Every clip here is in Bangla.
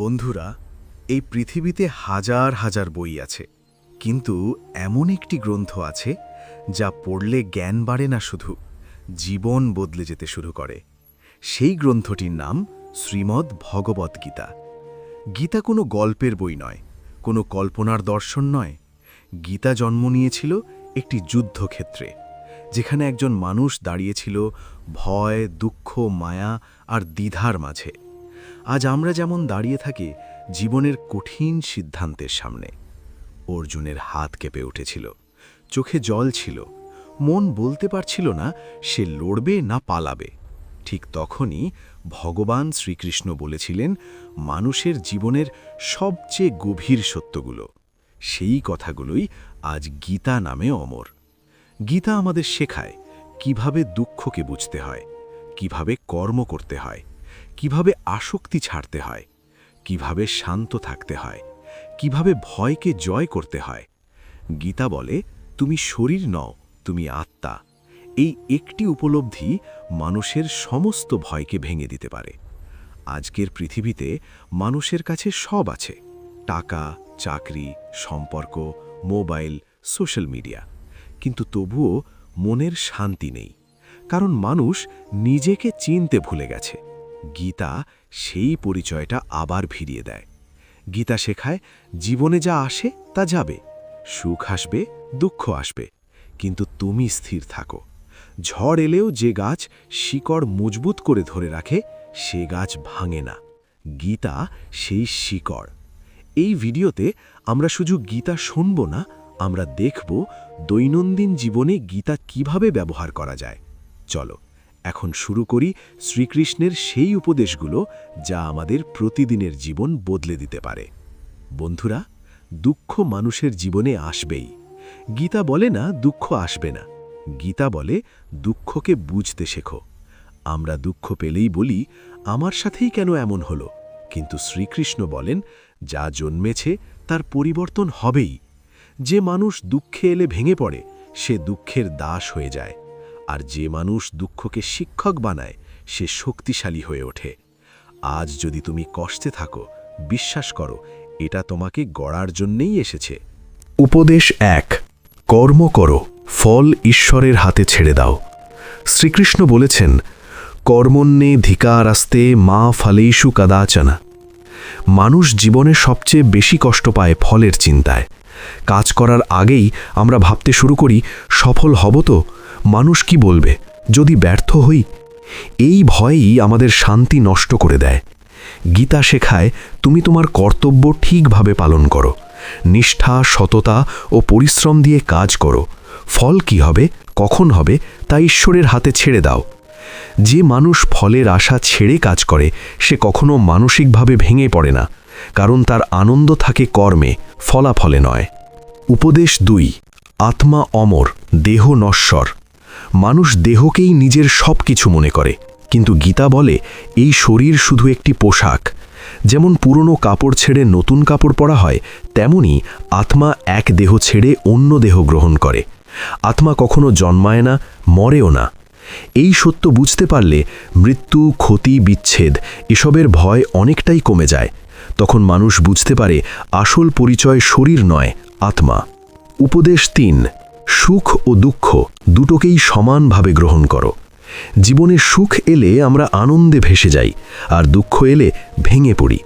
বন্ধুরা, এই পৃথিবীতে হাজার হাজার বই আছে, কিন্তু এমন একটি গ্রন্থ আছে যা পড়লে জ্ঞান বাড়ে না শুধু, জীবন বদলে যেতে শুরু করে। সেই গ্রন্থটির নাম শ্রীমদ্ ভগবদ্গীতা গীতা কোনো গল্পের বই নয়, কোনো কল্পনার দর্শন নয়। গীতা জন্ম নিয়েছিল একটি যুদ্ধক্ষেত্রে, যেখানে একজন মানুষ দাঁড়িয়েছিল ভয়, দুঃখ, মায়া আর দ্বিধার মাঝে। আজ আমরা যেমন দাঁড়িয়ে থাকি জীবনের কঠিন সিদ্ধান্তের সামনে। অর্জুনের হাত কেঁপে উঠেছিল, চোখে জল ছিল, মন বলতে পারছিল না সে লড়বে না পালাবে। ঠিক তখনই ভগবান শ্রীকৃষ্ণ বলেছিলেন, মানুষের জীবনের সবচেয়ে গভীর সত্যগুলো, সেই কথাগুলোই আজ গীতা নামে অমর। গীতা আমাদের শেখায় কীভাবে দুঃখকে বুঝতে হয়, কীভাবে কর্ম করতে হয় কীভাবে আসক্তি ছাড়তে হয়, কীভাবে শান্ত থাকতে হয়, কীভাবে ভয়কে জয় করতে হয়। গীতা বলে, তুমি শরীর নও, তুমি আত্মা। এই একটি উপলব্ধি মানুষের সমস্ত ভয়কে ভেঙে দিতে পারে। আজকের পৃথিবীতে মানুষের কাছে সব আছে, টাকা, চাকরি, সম্পর্ক, মোবাইল, সোশ্যাল মিডিয়া। কিন্তু তবুও মনের শান্তি নেই, কারণ মানুষ নিজেকে চিনতে ভুলে গেছে। গীতা সেই পরিচয়টা আবার ফিরিয়ে দেয়। গীতা শেখায়, জীবনে যা আসে তা যাবে, সুখ আসবে, দুঃখ আসবে, কিন্তু তুমি স্থির থাকো। ঝড় এলেও যে গাছ শিকড় মজবুত করে ধরে রাখে, সে গাছ ভাঙে না। গীতা সেই শিকড়। এই ভিডিওতে আমরা শুধু গীতা শুনব না, আমরা দেখব দৈনন্দিন জীবনে গীতা কীভাবে ব্যবহার করা যায়। চলো এখন শুরু করি শ্রীকৃষ্ণের সেই উপদেশগুলো যা আমাদের প্রতিদিনের জীবন বদলে দিতে পারে। বন্ধুরা, দুঃখ মানুষের জীবনে আসবেই। গীতা বলে না, দুঃখ আসবে না। গীতা বলে, দুঃখকে বুঝতে শেখো। আমরা দুঃখ পেলেই বলি, আমার সাথেই কেন এমন হলো? কিন্তু শ্রীকৃষ্ণ বলেন, যা জন্মেছে, তার পরিবর্তন হবেই। যে মানুষ দুঃখে এলে ভেঙে পড়ে, সে দুঃখের দাস হয়ে যায়। আর যে মানুষ দুঃখকে শিক্ষক বানায়, সে শক্তিশালী হয়ে ওঠে। আজ যদি তুমি কষ্টে থাকো, বিশ্বাস করো, এটা তোমাকে গড়ার জন্যেই এসেছে। উপদেশ এক, কর্ম করো, ফল ঈশ্বরের হাতে ছেড়ে দাও। শ্রীকৃষ্ণ বলেছেন কর্মণ্যে ধিকার ধিকারাস্তে মা ফলেষু কাদাচনা। মানুষ জীবনে সবচেয়ে বেশি কষ্ট পায় ফলের চিন্তায়। কাজ করার আগেই আমরা ভাবতে শুরু করি, সফল হব তো? মানুষ কি বলবে? যদি ব্যর্থ হই, এই ভয়ই আমাদের শান্তি নষ্ট করে দেয়। গীতা শেখায়, তুমি তোমার কর্তব্য ঠিকভাবে পালন করো। নিষ্ঠা, সততা ও পরিশ্রম দিয়ে কাজ করো। ফল কি হবে, কখন হবে, তা ঈশ্বরের হাতে ছেড়ে দাও। যে মানুষ ফলের আশা ছেড়ে কাজ করে, সে কখনো মানসিকভাবে ভেঙে পড়ে না, কারণ তার আনন্দ থাকে কর্মে, ফলাফলে নয়। উপদেশ দুই, আত্মা অমর, দেহ নশ্বর। মানুষ দেহকেই নিজের সব কিছু মনে করে। কিন্তু গীতা বলে, এই শরীর শুধু একটি পোশাক। যেমন পুরনো কাপড় ছেড়ে নতুন কাপড় পরা হয়, তেমনি আত্মা এক দেহ ছেড়ে অন্য দেহ গ্রহণ করে। আত্মা কখনো জন্মায় না, মরেও না। এই সত্য বুঝতে পারলে মৃত্যু, ক্ষতি, বিচ্ছেদ এসবের ভয় অনেকটাই কমে যায়। তখন মানুষ বুঝতে পারে আসল পরিচয় শরীর নয়, আত্মা। উপদেশ তিন সুখ ও দুঃখ দুটোকেই সমানভাবে গ্রহণ করো। জীবনে সুখ এলে আমরা আনন্দে ভেসে যাই, আর দুঃখ এলে ভেঙে পড়ি।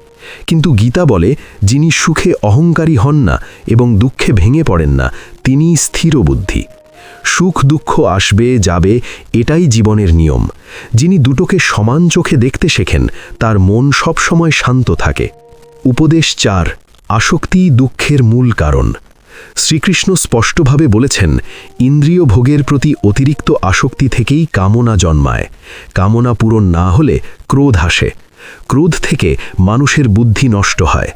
কিন্তু গীতা বলে, যিনি সুখে অহংকারী হন না এবং দুঃখে ভেঙে পড়েন না, তিনি স্থির বুদ্ধি। সুখ দুঃখ আসবে, যাবে, এটাই জীবনের নিয়ম। যিনি দুটোকে সমান চোখে দেখতে শেখেন, তার মন সবসময় শান্ত থাকে। উপদেশ চার, আসক্তি দুঃখের মূল কারণ। শ্রীকৃষ্ণ স্পষ্টভাবে বলেছেন, ইন্দ্রিয় ভোগের প্রতি অতিরিক্ত আসক্তি থেকেই কামনা জন্মায়। কামনা পূরণ না হলে ক্রোধ আসে। ক্রোধ থেকে মানুষের বুদ্ধি নষ্ট হয়।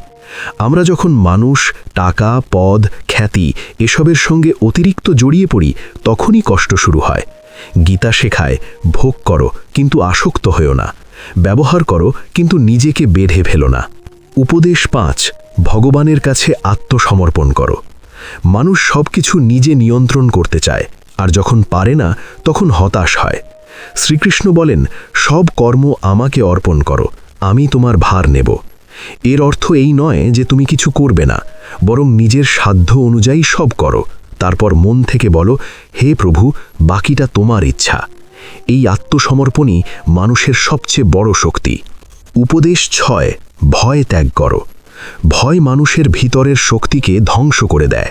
আমরা যখন মানুষ, টাকা, পদ, খ্যাতি এসবের সঙ্গে অতিরিক্ত জড়িয়ে পড়ি, তখনই কষ্ট শুরু হয়। গীতা শেখায়, ভোগ করো, কিন্তু আসক্ত হয়েও না। ব্যবহার করো, কিন্তু নিজেকে বেঁধে ফেলো না। উপদেশ পাঁচ, ভগবানের কাছে আত্মসমর্পণ করো। মানুষ সব কিছু নিজে নিয়ন্ত্রণ করতে চায়, আর যখন পারে না, তখন হতাশ হয়। শ্রীকৃষ্ণ বলেন, সব কর্ম আমাকে অর্পণ করো, আমি তোমার ভার নেব। এর অর্থ এই নয় যে তুমি কিছু করবে না, বরং নিজের সাধ্য অনুযায়ী সব করো। তারপর মন থেকে বলো, হে প্রভু, বাকিটা তোমার ইচ্ছা। এই আত্মসমর্পণই মানুষের সবচেয়ে বড় শক্তি। উপদেশ ছয়, ভয় ত্যাগ করো। ভয় মানুষের ভিতরের শক্তিকে ধ্বংস করে দেয়।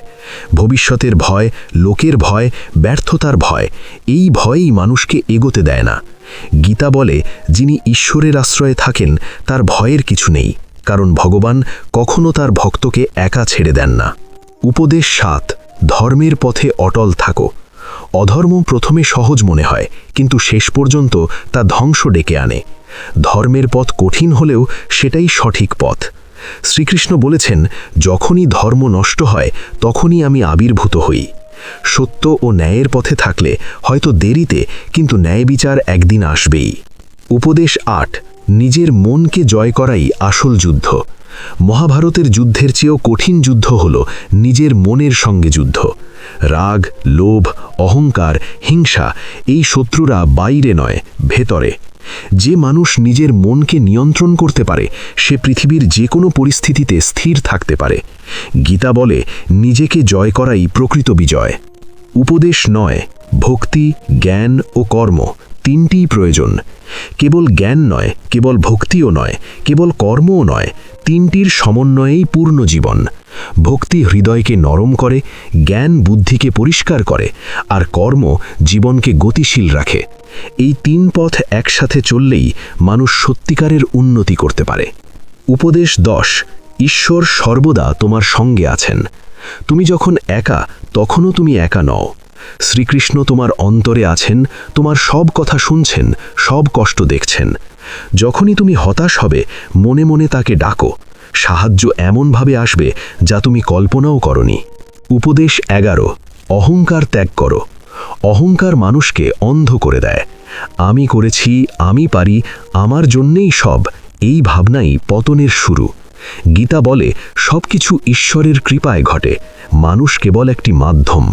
ভবিষ্যতের ভয়, লোকের ভয়, ব্যর্থতার ভয়, এই ভয়ই মানুষকে এগোতে দেয় না। গীতা বলে, যিনি ঈশ্বরের আশ্রয়ে থাকেন, তার ভয়ের কিছু নেই, কারণ ভগবান কখনো তার ভক্তকে একা ছেড়ে দেন না। উপদেশ সাত, ধর্মের পথে অটল থাকো। অধর্ম প্রথমে সহজ মনে হয়, কিন্তু শেষ পর্যন্ত তা ধ্বংস ডেকে আনে। ধর্মের পথ কঠিন হলেও সেটাই সঠিক পথ। শ্রীকৃষ্ণ বলেছেন, যখনই ধর্ম নষ্ট হয়, তখনই আমি আবির্ভূত হই। সত্য ও ন্যায়ের পথে থাকলে হয়তো দেরিতে, কিন্তু ন্যায় বিচার একদিন আসবেই। উপদেশ আট, নিজের মনকে জয় করাই আসল যুদ্ধ। মহাভারতের যুদ্ধের চেয়েও কঠিন যুদ্ধ হল নিজের মনের সঙ্গে যুদ্ধ। রাগ, লোভ, অহংকার, হিংসা, এই শত্রুরা বাইরে নয়, ভেতরে। যে মানুষ নিজের মনকে নিয়ন্ত্রণ করতে পারে, সে পৃথিবীর যে কোনো পরিস্থিতিতে স্থির থাকতে পারে। গীতা বলে, নিজেকে জয় করাই প্রকৃত বিজয়। উপদেশ নয়, ভক্তি, জ্ঞান ও কর্ম তিনটিই প্রয়োজন। কেবল জ্ঞান নয়, কেবল ভক্তিও নয়, কেবল কর্মও নয়, তিনটির সমন্বয়েই পূর্ণ জীবন। ভক্তি হৃদয়কে নরম করে, জ্ঞান বুদ্ধিকে পরিষ্কার করে আর কর্ম জীবনকে গতিশীল রাখে। এই তিন পথ একসাথে চললেই মানুষ সত্যিকারের উন্নতি করতে পারে। উপদেশ দশ, ঈশ্বর সর্বদা তোমার সঙ্গে আছেন। তুমি যখন একা, তখনও তুমি একা নও। শ্রীকৃষ্ণ তোমার অন্তরে আছেন, তোমার সব কথা শুনছেন, সব কষ্ট দেখছেন। যখনই তুমি হতাশ হবে, মনে মনে তাকে ডাকো। সাহায্য এমনভাবে আসবে যা তুমি কল্পনাও করনি। উপদেশ এগারো, অহংকার ত্যাগ করো। অহংকার মানুষকে অন্ধ করে দেয়। আমি করেছি, আমি পারি, আমার জন্যেই সব। এই ভাবনাই পতনের শুরু। গীতা বলে সব কিছু ঈশ্বরের কৃপায় ঘটে। মানুষ কেবল একটি মাধ্যম।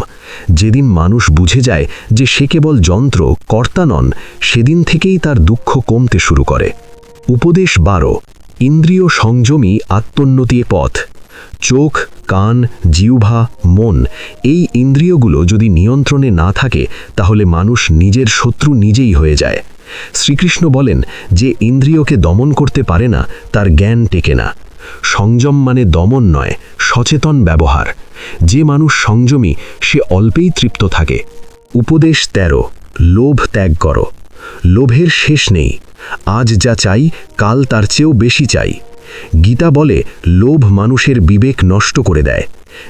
যেদিন মানুষ বুঝে যায় যে সে কেবল যন্ত্র, কর্তা নন, সেদিন থেকেই তার দুঃখ কমতে শুরু করে। উপদেশ বারো ইন্দ্রিয় সংযমী আত্মোন্নতির পথ। চোখ, কান জিউভা মন এই ইন্দ্রিয়গুলো যদি নিয়ন্ত্রণে না থাকে, তাহলে মানুষ নিজের শত্রু নিজেই হয়ে যায়। শ্রীকৃষ্ণ বলেন, যে ইন্দ্রিয়কে দমন করতে পারে না, তার জ্ঞান টেকে না। সংযম মানে দমন নয়, সচেতন ব্যবহার। যে মানুষ সংযমী, সে অল্পেই তৃপ্ত থাকে। উপদেশ ১৩ লোভ ত্যাগ করো। লোভের শেষ নেই। আজ যা চাই, কাল তার চেয়েও বেশি চাই। গীতা বলে, লোভ মানুষের বিবেক নষ্ট করে দেয়।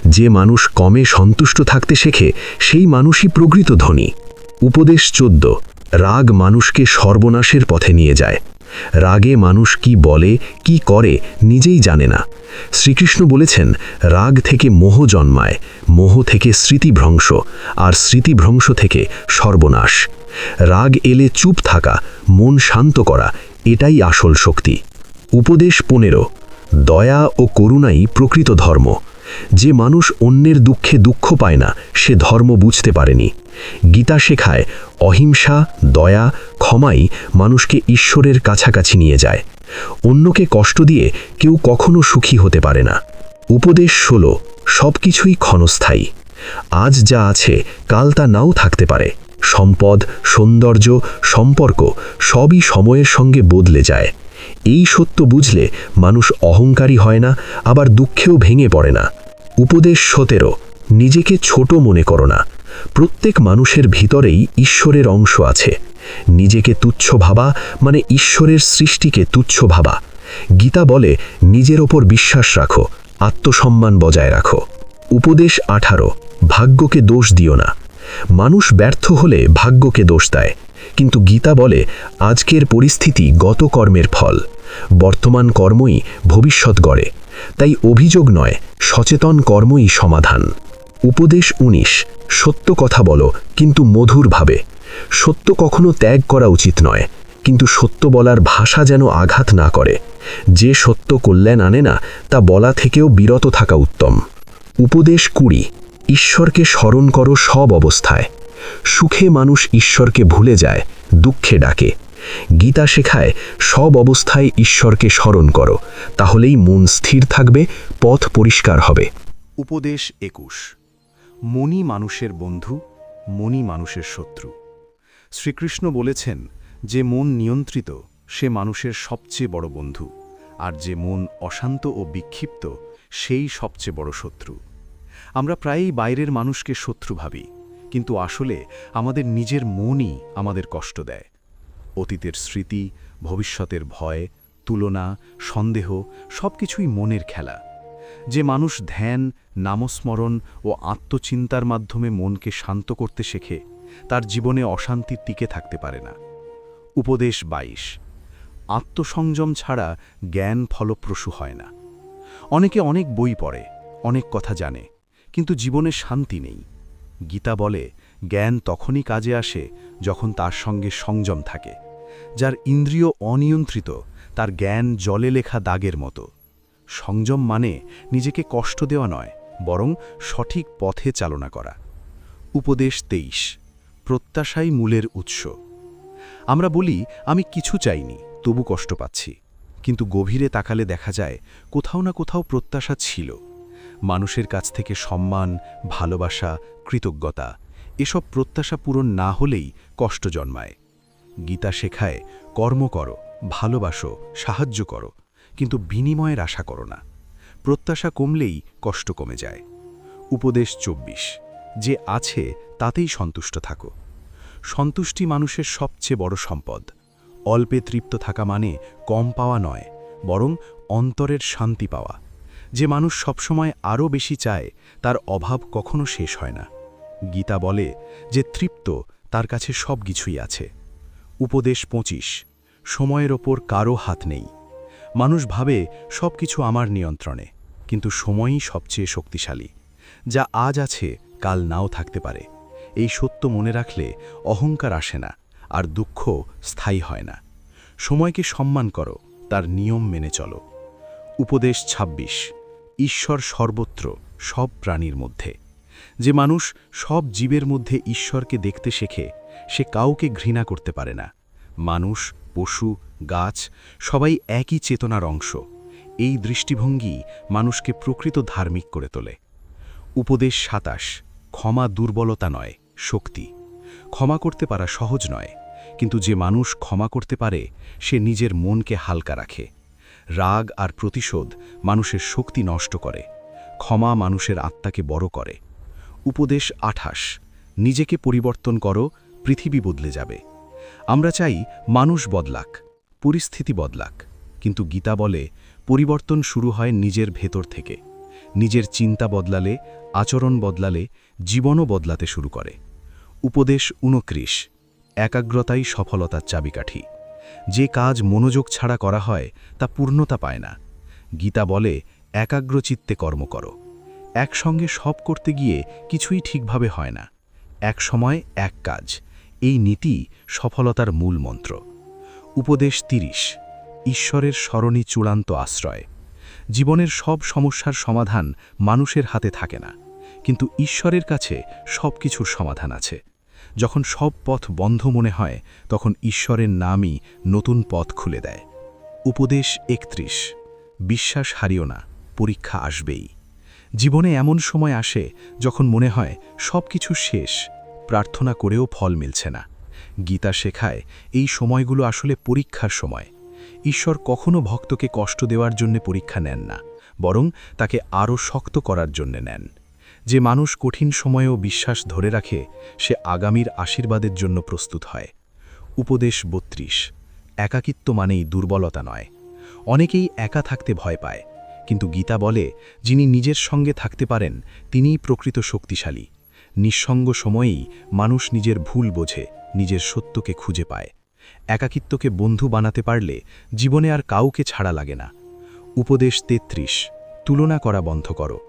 যে মানুষ কমে সন্তুষ্ট থাকতে শেখে, সেই মানুষই প্রকৃত ধনী। উপদেশ চোদ্দ, রাগ মানুষকে সর্বনাশের পথে নিয়ে যায়। রাগে মানুষ কি বলে, কি করে, নিজেই জানে না। শ্রীকৃষ্ণ বলেছেন, রাগ থেকে মোহ জন্মায়, মোহ থেকে স্মৃতিভ্রংশ আর স্মৃতিভ্রংশ থেকে সর্বনাশ। রাগ এলে চুপ থাকা, মন শান্ত করা, এটাই আসল শক্তি। উপদেশ পনেরো, দয়া ও করুণাই প্রকৃত ধর্ম। যে মানুষ অন্যের দুঃখে দুঃখ পায় না, সে ধর্ম বুঝতে পারেনি। গীতা শেখায়, অহিংসা, দয়া, ক্ষমাই মানুষকে ঈশ্বরের কাছাকাছি নিয়ে যায়। অন্যকে কষ্ট দিয়ে কেউ কখনো সুখী হতে পারে না। উপদেশ ষোলো সব কিছুই ক্ষণস্থায়ী। আজ যা আছে, কাল তা নাও থাকতে পারে। সম্পদ, সৌন্দর্য, সম্পর্ক সবই সময়ের সঙ্গে বদলে যায়। এই সত্য বুঝলে মানুষ অহংকারী হয় না, আবার দুঃখেও ভেঙে পড়ে না। উপদেশ সতেরো, নিজেকে ছোট মনে করো না। প্রত্যেক মানুষের ভিতরেই ঈশ্বরের অংশ আছে। নিজেকে তুচ্ছ ভাবা মানে ঈশ্বরের সৃষ্টিকে তুচ্ছ ভাবা। গীতা বলে নিজের ওপর বিশ্বাস রাখো, আত্মসম্মান বজায় রাখো। উপদেশ আঠারো, ভাগ্যকে দোষ দিও না। মানুষ ব্যর্থ হলে ভাগ্যকে দোষ দেয়। কিন্তু গীতা বলে, আজকের পরিস্থিতি গত কর্মের ফল। বর্তমান কর্মই ভবিষ্যৎ গড়ে। তাই অভিযোগ নয়, সচেতন কর্মই সমাধান। উপদেশ ১৯ সত্য কথা বলো, কিন্তু মধুরভাবে সত্য কখনো ত্যাগ করা উচিত নয়, কিন্তু সত্য বলার ভাষা যেন আঘাত না করে। যে সত্য কল্যাণ আনে না, তা বলা থেকেও বিরত থাকা উত্তম। উপদেশ কুড়ি ঈশ্বরকে স্মরণ করো সব অবস্থায়। সুখে মানুষ ঈশ্বরকে ভুলে যায়, দুঃখে ডাকে। গীতা শেখায়, সব অবস্থায় ঈশ্বরকে স্মরণ করো, তাহলেই মন স্থির থাকবে, পথ পরিষ্কার হবে। উপদেশ একুশ। মনি মানুষের বন্ধু মনি মানুষের শত্রু। শ্রীকৃষ্ণ বলেছেন, যে মন নিয়ন্ত্রিত, সে মানুষের সবচেয়ে বড় বন্ধু। আর যে মন অশান্ত ও বিক্ষিপ্ত, সেই সবচেয়ে বড় শত্রু। আমরা প্রায়ই বাইরের মানুষকে শত্রু ভাবি, কিন্তু আসলে আমাদের নিজের মনই আমাদের কষ্ট দেয়। অতীতের স্মৃতি, ভবিষ্যতের ভয়, তুলনা, সন্দেহ সবকিছুই মনের খেলা। যে মানুষ ধ্যান, নামস্মরণ ও আত্মচিন্তার মাধ্যমে মনকে শান্ত করতে শেখে, তার জীবনে অশান্তির টিকে থাকতে পারে না। উপদেশ বাইশ, আত্মসংযম ছাড়া জ্ঞান ফলপ্রসূ হয় না। অনেকে অনেক বই পড়ে, অনেক কথা জানে কিন্তু জীবনে শান্তি নেই। গীতা বলে, জ্ঞান তখনই কাজে আসে যখন তার সঙ্গে সংযম থাকে। যার ইন্দ্রিয় অনিয়ন্ত্রিত, তার জ্ঞান জলে লেখা দাগের মতো। সংযম মানে নিজেকে কষ্ট দেওয়া নয়, বরং সঠিক পথে চালনা করা। উপদেশ তেইশ, প্রত্যাশাই মূলের উৎস। আমরা বলি, আমি কিছু চাইনি, তবু কষ্ট পাচ্ছি। কিন্তু গভীরে তাকালে দেখা যায়, কোথাও না কোথাও প্রত্যাশা ছিল। মানুষের কাছ থেকে সম্মান, ভালোবাসা, কৃতজ্ঞতা, এসব প্রত্যাশা পূরণ না হলেই কষ্ট জন্মায়। গীতা শেখায়, কর্ম করো, ভালোবাসো, সাহায্য করো, কিন্তু বিনিময়ের আশা করো না। প্রত্যাশা কমলেই কষ্ট কমে যায়। উপদেশ চব্বিশ, যে আছে তাতেই সন্তুষ্ট থাকো। সন্তুষ্টি মানুষের সবচেয়ে বড় সম্পদ। অল্পে তৃপ্ত থাকা মানে কম পাওয়া নয়, বরং অন্তরের শান্তি পাওয়া। যে মানুষ সবসময় আরও বেশি চায়, তার অভাব কখনো শেষ হয় না। গীতা বলে যে তৃপ্ত তার কাছে সব কিছুই আছে। উপদেশ পঁচিশ, সময়ের ওপর কারও হাত নেই। মানুষ ভাবে সব কিছু আমার নিয়ন্ত্রণে, কিন্তু সময়ই সবচেয়ে শক্তিশালী, যা আজ আছে, কাল নাও থাকতে পারে। এই সত্য মনে রাখলে অহংকার আসে না, আর দুঃখ স্থায়ী হয় না। সময়কে সম্মান করো, তার নিয়ম মেনে চলো। উপদেশ ২৬ ঈশ্বর সর্বত্র, সব প্রাণীর মধ্যে। যে মানুষ সব জীবের মধ্যে ঈশ্বরকে দেখতে শেখে, সে কাউকে ঘৃণা করতে পারে না। মানুষ, পশু, গাছ, সবাই একই চেতনার অংশ। এই দৃষ্টিভঙ্গি মানুষকে প্রকৃত ধার্মিক করে তোলে। উপদেশ সাতাশ, ক্ষমা দুর্বলতা নয়, শক্তি। ক্ষমা করতে পারা সহজ নয়, কিন্তু যে মানুষ ক্ষমা করতে পারে, সে নিজের মনকে হালকা রাখে। রাগ আর প্রতিশোধ মানুষের শক্তি নষ্ট করে, ক্ষমা মানুষের আত্মাকে বড় করে। উপদেশ আঠাশ, নিজেকে পরিবর্তন করো, পৃথিবী বদলে যাবে। আমরা চাই মানুষ বদলাক, পরিস্থিতি বদলাক, কিন্তু গীতা বলে পরিবর্তন শুরু হয় নিজের ভেতর থেকে। নিজের চিন্তা বদলালে, আচরণ বদলালে, জীবনও বদলাতে শুরু করে। উপদেশ উনক্রিশ একাগ্রতাই সফলতার চাবিকাঠি। যে কাজ মনোযোগ ছাড়া করা হয়, তা পূর্ণতা পায় না। গীতা বলে, একাগ্রচিত্তে কর্ম করো। একসঙ্গে সব করতে গিয়ে কিছুই ঠিকভাবে হয় না। এক সময় এক কাজ। এই নীতি সফলতার মূল মন্ত্র। উপদেশ তিরিশ। ঈশ্বরের স্মরণী চূড়ান্ত আশ্রয়। জীবনের সব সমস্যার সমাধান মানুষের হাতে থাকে না, কিন্তু ঈশ্বরের কাছে সব কিছুর সমাধান আছে। যখন সব পথ বন্ধ মনে হয়, তখন ঈশ্বরের নামই নতুন পথ খুলে দেয়। উপদেশ একত্রিশ, বিশ্বাস হারিও না, পরীক্ষা আসবেই। জীবনে এমন সময় আসে যখন মনে হয় সব কিছু শেষ, প্রার্থনা করেও ফল মিলছে না। গীতা শেখায় এই সময়গুলো আসলে পরীক্ষার সময়। ঈশ্বর কখনো ভক্তকে কষ্ট দেওয়ার জন্য পরীক্ষা নেন না, বরং তাকে আরও শক্ত করার জন্য নেন। যে মানুষ কঠিন সময়েও বিশ্বাস ধরে রাখে, সে আগামীর আশীর্বাদের জন্য প্রস্তুত হয়। উপদেশ বত্রিশ, একাকিত্ব মানেই দুর্বলতা নয়। অনেকেই একা থাকতে ভয় পায়, কিন্তু গীতা বলে, যিনি নিজের সঙ্গে থাকতে পারেন, তিনিই প্রকৃত শক্তিশালী। নিঃসঙ্গ সময়েই মানুষ নিজের ভুল বোঝে, নিজের সত্যকে খুঁজে পায়। একাকিত্বকে বন্ধু বানাতে পারলে জীবনে আর কাউকে ছাড়া লাগে না। উপদেশ তেত্রিশ, তুলনা করা বন্ধ করো।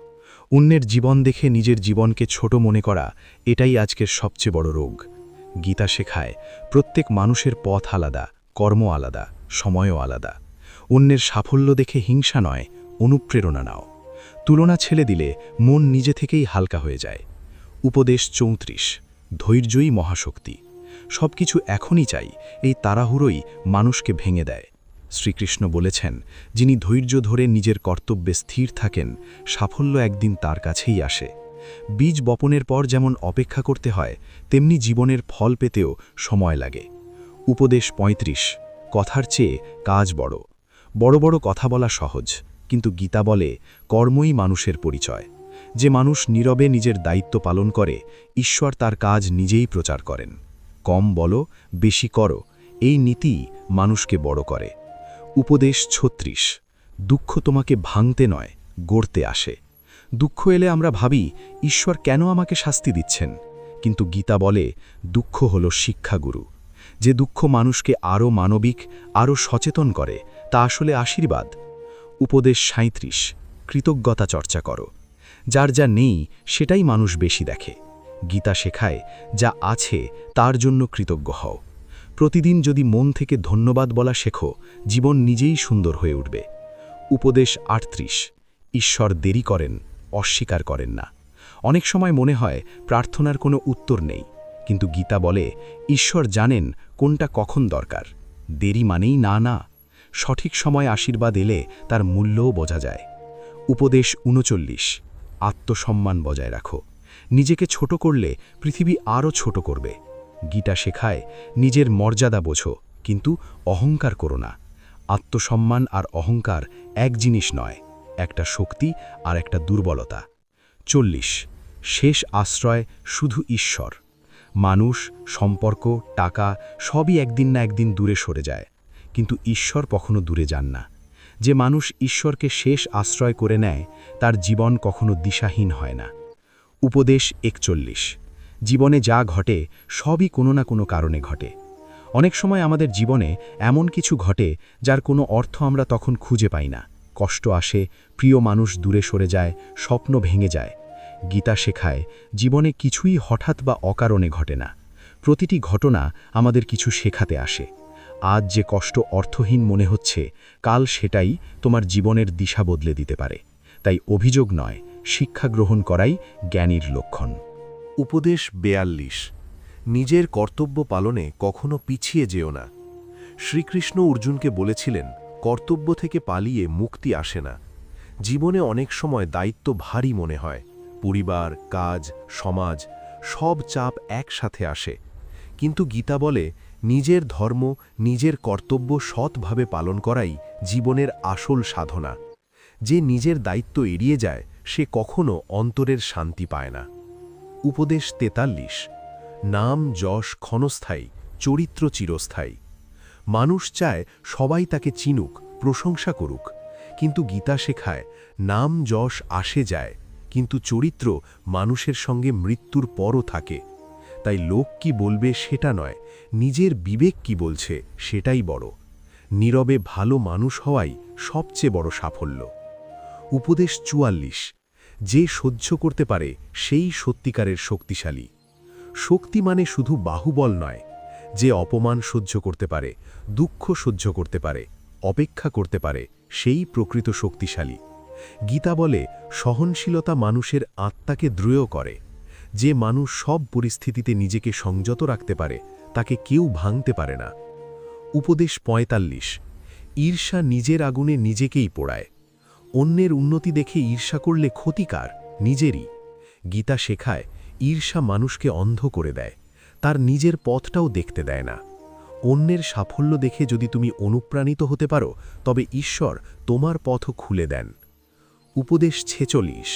অন্যের জীবন দেখে নিজের জীবনকে ছোট মনে করা এটাই আজকের সবচেয়ে বড় রোগ। গীতা শেখায়, প্রত্যেক মানুষের পথ আলাদা, কর্ম আলাদা, সময়ও আলাদা। অন্যের সাফল্য দেখে হিংসা নয়, অনুপ্রেরণা নাও। তুলনা ছেলে দিলে মন নিজে থেকেই হালকা হয়ে যায়। উপদেশ চৌত্রিশ, ধৈর্যই মহাশক্তি। সব কিছু এখনই চাই, এই তাড়াহুড়োই মানুষকে ভেঙে দেয়। শ্রীকৃষ্ণ বলেছেন, যিনি ধৈর্য ধরে নিজের কর্তব্যে স্থির থাকেন, সাফল্য একদিন তার কাছেই আসে। বীজ বপনের পর যেমন অপেক্ষা করতে হয়, তেমনি জীবনের ফল পেতেও সময় লাগে। উপদেশ ৩৫ কথার চেয়ে কাজ বড়। বড় বড় কথা বলা সহজ, কিন্তু গীতা বলে, কর্মই মানুষের পরিচয়। যে মানুষ নীরবে নিজের দায়িত্ব পালন করে, ঈশ্বর তার কাজ নিজেই প্রচার করেন। কম বলো, বেশি করো, এই নীতি মানুষকে বড় করে। উপদেশ ছত্রিশ, দুঃখ তোমাকে ভাঙতে নয়, গড়তে আসে। দুঃখ এলে আমরা ভাবি, ঈশ্বর কেন আমাকে শাস্তি দিচ্ছেন? কিন্তু গীতা বলে, দুঃখ হল শিক্ষাগুরু। যে দুঃখ মানুষকে আরও মানবিক আরও সচেতন করে, তা আসলে আশীর্বাদ। উপদেশ সাঁত্রিশ কৃতজ্ঞতা চর্চা করো। যার যা নেই, সেটাই মানুষ বেশি দেখে। গীতা শেখায়, যা আছে, তার জন্য কৃতজ্ঞ হও। প্রতিদিন যদি মন থেকে ধন্যবাদ বলা শেখো, জীবন নিজেই সুন্দর হয়ে উঠবে। উপদেশ আটত্রিশ, ঈশ্বর দেরি করেন, অস্বীকার করেন না। অনেক সময় মনে হয় প্রার্থনার কোনো উত্তর নেই, কিন্তু গীতা বলে, ঈশ্বর জানেন কোনটা কখন দরকার। দেরি মানেই না না। সঠিক সময় আশীর্বাদ এলে তার মূল্যও বোঝা যায়। উপদেশ উনচল্লিশ, আত্মসম্মান বজায় রাখো। নিজেকে ছোট করলে পৃথিবী আরও ছোট করবে। গীতা শেখায়, নিজের মর্যাদা বোঝো, কিন্তু অহংকার করো না। আত্মসম্মান আর অহংকার এক জিনিস নয়, একটা শক্তি আর একটা দুর্বলতা। চল্লিশ, শেষ আশ্রয় শুধু ঈশ্বর। মানুষ, সম্পর্ক, টাকা সবই একদিন না একদিন দূরে সরে যায়, কিন্তু ঈশ্বর কখনো দূরে যান না। যে মানুষ ঈশ্বরকে শেষ আশ্রয় করে নেয়, তার জীবন কখনো দিশাহীন হয় না। উপদেশ একচল্লিশ জীবনে যা ঘটে, সবই কোনো না কোনো কারণে ঘটে। অনেক সময় আমাদের জীবনে এমন কিছু ঘটে, যার কোনো অর্থ আমরা তখন খুঁজে পাই না। কষ্ট আসে, প্রিয় মানুষ দূরে সরে যায়, স্বপ্ন ভেঙে যায়। গীতা শেখায়, জীবনে কিছুই হঠাৎ বা অকারণে ঘটে না। প্রতিটি ঘটনা আমাদের কিছু শেখাতে আসে। আজ যে কষ্ট অর্থহীন মনে হচ্ছে, কাল সেটাই তোমার জীবনের দিশা বদলে দিতে পারে। তাই অভিযোগ নয়, শিক্ষা গ্রহণ করাই জ্ঞানীর লক্ষণ। উপদেশ বেয়াল্লিশ। নিজের কর্তব্য পালনে কখনো পিছিয়ে যেও না। শ্রীকৃষ্ণ অর্জুনকে বলেছিলেন, কর্তব্য থেকে পালিয়ে মুক্তি আসে না। জীবনে অনেক সময় দায়িত্ব ভারী মনে হয়। পরিবার, কাজ, সমাজ, সব চাপ একসাথে আসে। কিন্তু গীতা বলে, নিজের ধর্ম, নিজের কর্তব্য সৎভাবে পালন করাই জীবনের আসল সাধনা। যে নিজের দায়িত্ব এড়িয়ে যায়, সে কখনো অন্তরের শান্তি পায় না। উপদেশ তেতাল্লিশ। নাম যশ ক্ষণস্থায়ী, চরিত্র চিরস্থায়ী। মানুষ চায় সবাই তাকে চিনুক, প্রশংসা করুক। কিন্তু গীতা শেখায়, নাম যশ আসে যায়, কিন্তু চরিত্র মানুষের সঙ্গে মৃত্যুর পরও থাকে। তাই লোক কি বলবে সেটা নয়, নিজের বিবেক কি বলছে সেটাই বড়। নীরবে ভালো মানুষ হওয়াই সবচেয়ে বড় সাফল্য। উপদেশ চুয়াল্লিশ যে সহ্য করতে পারে, সেই সত্যিকারের শক্তিশালী। শক্তি মানে শুধু বাহুবল নয়, যে অপমান সহ্য করতে পারে, দুঃখ সহ্য করতে পারে, অপেক্ষা করতে পারে, সেই প্রকৃত শক্তিশালী। গীতা বলে, সহনশীলতা মানুষের আত্মাকে দৃঢ় করে। যে মানুষ সব পরিস্থিতিতে নিজেকে সংযত রাখতে পারে, তাকে কেউ ভাঙতে পারে না। উপদেশ পঁয়তাল্লিশ, ঈর্ষা নিজের আগুনে নিজেকেই পোড়ায়। অন্যের উন্নতি দেখে ঈর্ষা করলে ক্ষতিকার নিজেরই। গীতা শেখায়, ঈর্ষা মানুষকে অন্ধ করে দেয়, তার নিজের পথটাও দেখতে দেয় না। অন্যের সাফল্য দেখে যদি তুমি অনুপ্রাণিত হতে পারো, তবে ঈশ্বর তোমার পথও খুলে দেন। উপদেশ ছেচল্লিশ,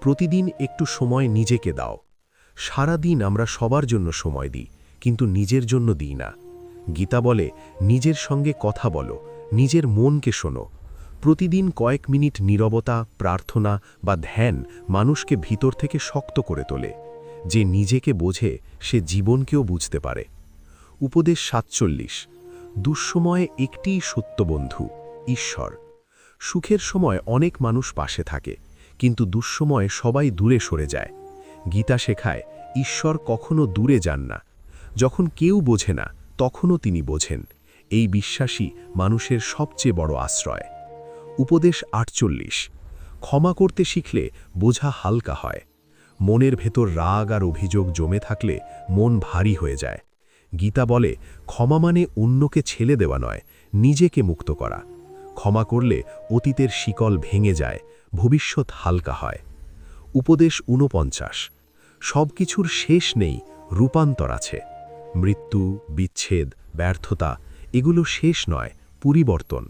প্রতিদিন একটু সময় নিজেকে দাও। সারা দিন আমরা সবার জন্য সময় দিই, কিন্তু নিজের জন্য দিই না। গীতা বলে, নিজের সঙ্গে কথা বলো, নিজের মনকে শোনো প্রতিদিন কয়েক মিনিট নীরবতা, প্রার্থনা বা ধ্যান মানুষকে ভিতর থেকে শক্ত করে তোলে। যে নিজেকে বোঝে, সে জীবনকেও বুঝতে পারে। উপদেশ সাতচল্লিশ, দুঃসময়ে একটিই সত্য বন্ধু, ঈশ্বর। সুখের সময় অনেক মানুষ পাশে থাকে, কিন্তু দুঃসময়ে সবাই দূরে সরে যায়। গীতা শেখায়, ঈশ্বর কখনো দূরে যান না। যখন কেউ বোঝে না, তখনও তিনি বোঝেন। এই বিশ্বাসী মানুষের সবচেয়ে বড় আশ্রয়। উপদেশ আটচল্লিশ। ক্ষমা করতে শিখলে বোঝা হালকা হয়। মনের ভেতর রাগ আর অভিযোগ জমে থাকলে মন ভারী হয়ে যায়। গীতা বলে, ক্ষমা মানে অন্যকে ছেলে দেওয়া নয়, নিজেকে মুক্ত করা। ক্ষমা করলে অতীতের শিকল ভেঙে যায়, ভবিষ্যৎ হালকা হয়। উপদেশ ঊনপঞ্চাশ। সব কিছুর শেষ নেই, রূপান্তর আছে। মৃত্যু, বিচ্ছেদ, ব্যর্থতা, এগুলো শেষ নয়, পরিবর্তন।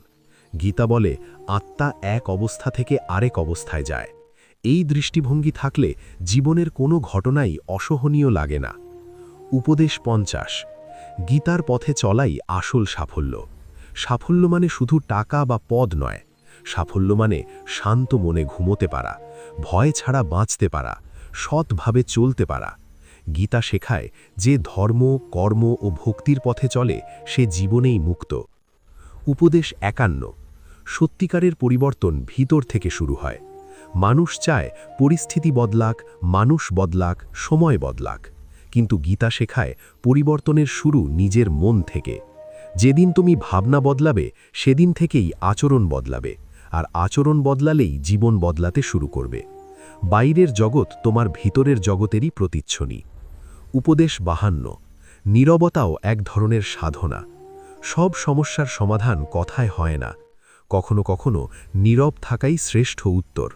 গীতা বলে, আত্মা এক অবস্থা থেকে আরেক অবস্থায় যায়। এই দৃষ্টিভঙ্গি থাকলে জীবনের কোনো ঘটনাই অসহনীয় লাগে না। উপদেশ পঞ্চাশ, গীতার পথে চলাই আসল সাফল্য। সাফল্য মানে শুধু টাকা বা পদ নয়। সাফল্য মানে শান্ত মনে ঘুমোতে পারা, ভয় ছাড়া বাঁচতে পারা, সৎভাবে চলতে পারা। গীতা শেখায় যে ধর্ম, কর্ম ও ভক্তির পথে চলে, সে জীবনেই মুক্ত। উপদেশ একান্ন সত্যিকারের পরিবর্তন ভিতর থেকে শুরু হয়। মানুষ চায় পরিস্থিতি বদলাক, মানুষ বদলাক, সময় বদলাক। কিন্তু গীতা শেখায় পরিবর্তনের শুরু নিজের মন থেকে। যেদিন তুমি ভাবনা বদলাবে, সেদিন থেকেই আচরণ বদলাবে। আর আচরণ বদলালেই জীবন বদলাতে শুরু করবে। বাইরের জগৎ তোমার ভিতরের জগতেরই প্রতিচ্ছনি। উপদেশ বাহান্ন, নীরবতাও এক ধরনের সাধনা। সব সমস্যার সমাধান কথায় হয় না। কখনো কখনো নীরব থাকাই শ্রেষ্ঠ উত্তর।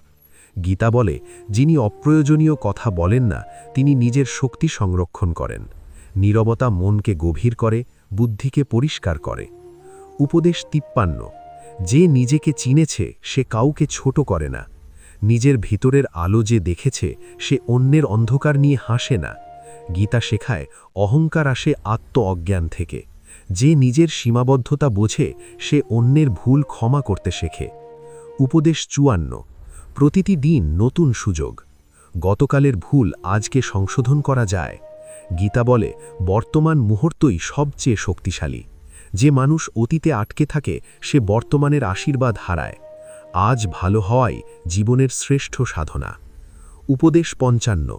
গীতা বলে, যিনি অপ্রয়োজনীয় কথা বলেন না, তিনি নিজের শক্তি সংরক্ষণ করেন। নীরবতা মনকে গভীর করে, বুদ্ধিকে পরিষ্কার করে। উপদেশ তিপ্পান্ন, যে নিজেকে চিনেছে, সে কাউকে ছোট করে না। নিজের ভিতরের আলো যে দেখেছে, সে অন্যের অন্ধকার নিয়ে হাসে না। গীতা শেখায়, অহংকার আসে আত্ম অজ্ঞান থেকে। যে নিজের সীমাবদ্ধতা বোঝে, সে অন্যের ভুল ক্ষমা করতে শেখে। উপদেশ চুয়ান্ন। প্রতিটি দিন নতুন সুযোগ। গতকালের ভুল আজকে সংশোধন করা যায়। গীতা বলে, বর্তমান মুহূর্তই সবচেয়ে শক্তিশালী। যে মানুষ অতীতে আটকে থাকে, সে বর্তমানের আশীর্বাদ হারায়। আজ ভালো হওয়াই জীবনের শ্রেষ্ঠ সাধনা। উপদেশ পঞ্চান্ন।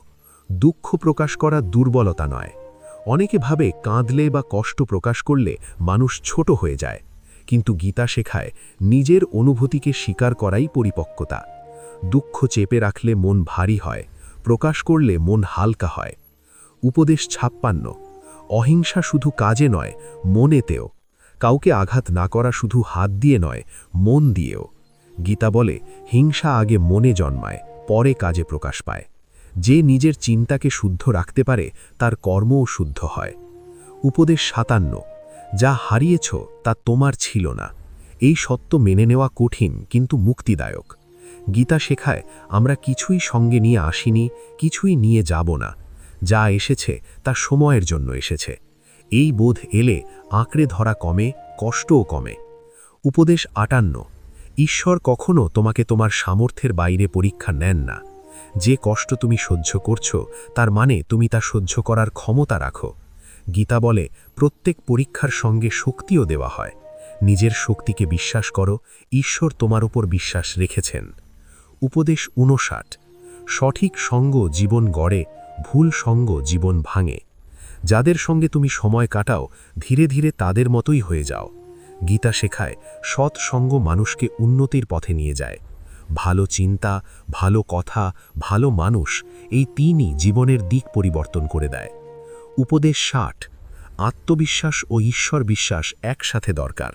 দুঃখ প্রকাশ করা দুর্বলতা নয়। অনেকে ভাবে কাঁদলে বা কষ্ট প্রকাশ করলে মানুষ ছোট হয়ে যায়। কিন্তু গীতা শেখায় নিজের অনুভূতিকে স্বীকার করাই পরিপক্কতা। দুঃখ চেপে রাখলে মন ভারী হয়, প্রকাশ করলে মন হালকা হয়। উপদেশ ছাপ্পান্ন, অহিংসা শুধু কাজে নয়, মনেতেও। কাউকে আঘাত না করা শুধু হাত দিয়ে নয়, মন দিয়েও। গীতা বলে, হিংসা আগে মনে জন্মায়, পরে কাজে প্রকাশ পায়। যে নিজের চিন্তাকে শুদ্ধ রাখতে পারে, তার কর্মও শুদ্ধ হয়। উপদেশ সাতান্ন, যা হারিয়েছ, তা তোমার ছিল না। এই সত্য মেনে নেওয়া কঠিন, কিন্তু মুক্তিদায়ক। গীতা শেখায়, আমরা কিছুই সঙ্গে নিয়ে আসিনি, কিছুই নিয়ে যাব না। যা এসেছে, তা সময়ের জন্য এসেছে। এই বোধ এলে আঁকড়ে ধরা কমে, কষ্টও কমে। উপদেশ আটান্ন, ঈশ্বর কখনো তোমাকে তোমার সামর্থ্যের বাইরে পরীক্ষা নেন না। যে কষ্ট তুমি সহ্য করছ, তার মানে তুমি তা সহ্য করার ক্ষমতা রাখো। গীতা বলে, প্রত্যেক পরীক্ষার সঙ্গে শক্তিও দেওয়া হয়। নিজের শক্তিকে বিশ্বাস করো, ঈশ্বর তোমার উপর বিশ্বাস রেখেছেন। উপদেশ উনষাট সঠিক সঙ্গ জীবন গড়ে, ভুল সঙ্গ জীবন ভাঙে। যাদের সঙ্গে তুমি সময় কাটাও, ধীরে ধীরে তাদের মতোই হয়ে যাও। গীতা শেখায়, সৎ সঙ্গ মানুষকে উন্নতির পথে নিয়ে যায়। ভালো চিন্তা, ভালো কথা, ভালো মানুষ এই তিনই জীবনের দিক পরিবর্তন করে দেয়। উপদেশ ষাট, আত্মবিশ্বাস ও ঈশ্বর বিশ্বাস একসাথে দরকার।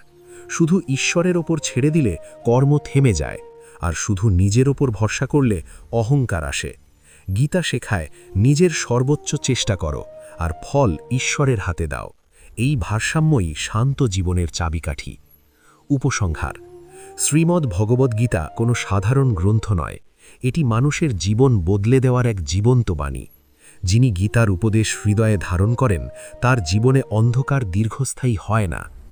শুধু ঈশ্বরের ওপর ছেড়ে দিলে কর্ম থেমে যায়, আর শুধু নিজের ওপর ভরসা করলে অহংকার আসে। গীতা শেখায়, নিজের সর্বোচ্চ চেষ্টা করো, আর ফল ঈশ্বরের হাতে দাও। এই ভারসাম্যই শান্ত জীবনের চাবিকাঠি। উপসংহার শ্রীমদ্ ভগবদ্গীতা কোনো সাধারণ গ্রন্থ নয়। এটি মানুষের জীবন বদলে দেওয়ার এক জীবন্ত বাণী। যিনি গীতার উপদেশ হৃদয়ে ধারণ করেন, তার জীবনে অন্ধকার দীর্ঘস্থায়ী হয় না।